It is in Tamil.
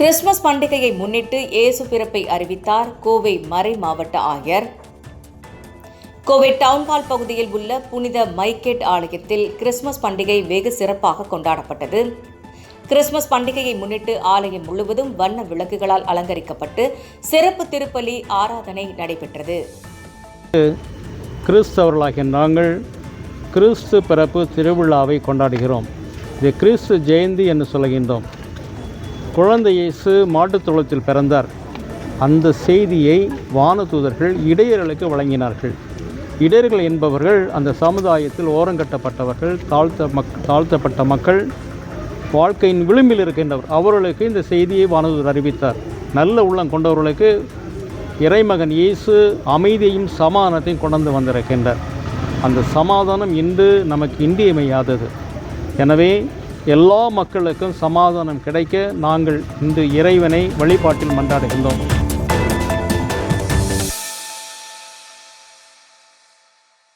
கிறிஸ்துமஸ் பண்டிகையை முன்னிட்டு இயேசு பிறப்பை அறிவித்தார் கோவை மறை மாவட்ட ஆயர். கோவை டவுன்ஹால் பகுதியில் உள்ள புனித மைக்கேட் ஆலயத்தில் கிறிஸ்துமஸ் பண்டிகை வெகு சிறப்பாக கொண்டாடப்பட்டது. கிறிஸ்துமஸ் பண்டிகையை முன்னிட்டு ஆலயம் முழுவதும் வண்ண விளக்குகளால் அலங்கரிக்கப்பட்டு சிறப்பு திருப்பலி ஆராதனை நடைபெற்றது. கிறிஸ்தவர்களாகிய நாங்கள் கிறிஸ்து பிறப்பு திருவிழாவை கொண்டாடுகிறோம். இது கிறிஸ்து ஜெயந்தி என்று சொல்கின்றோம். குழந்தை இயேசு மாட்டுத்தொளத்தில் பிறந்தார். அந்த செய்தியை வானதூதர்கள் இடையர்களுக்கு வழங்கினார்கள். இடையர்கள் என்பவர்கள் அந்த சமுதாயத்தில் ஓரங்கட்டப்பட்டவர்கள் தாழ்த்த மக் தாழ்த்தப்பட்ட மக்கள் வாழ்க்கையின் விளிம்பில் இருக்கின்றவர். அவர்களுக்கு இந்த செய்தியை வானதூதர் அறிவித்தார். நல்ல உள்ளம் கொண்டவர்களுக்கு இறைமகன் இயேசு அமைதியையும் சமாதானத்தையும் கொண்டு வந்திருக்கின்றார். அந்த சமாதானம் இன்று நமக்கு இன்றியமையாதது. எனவே எல்லா மக்களுக்கும் சமாதானம் கிடைக்க நாங்கள் இந்த இறைவனை வழிபாட்டில் மன்றாடுகின்றோம்.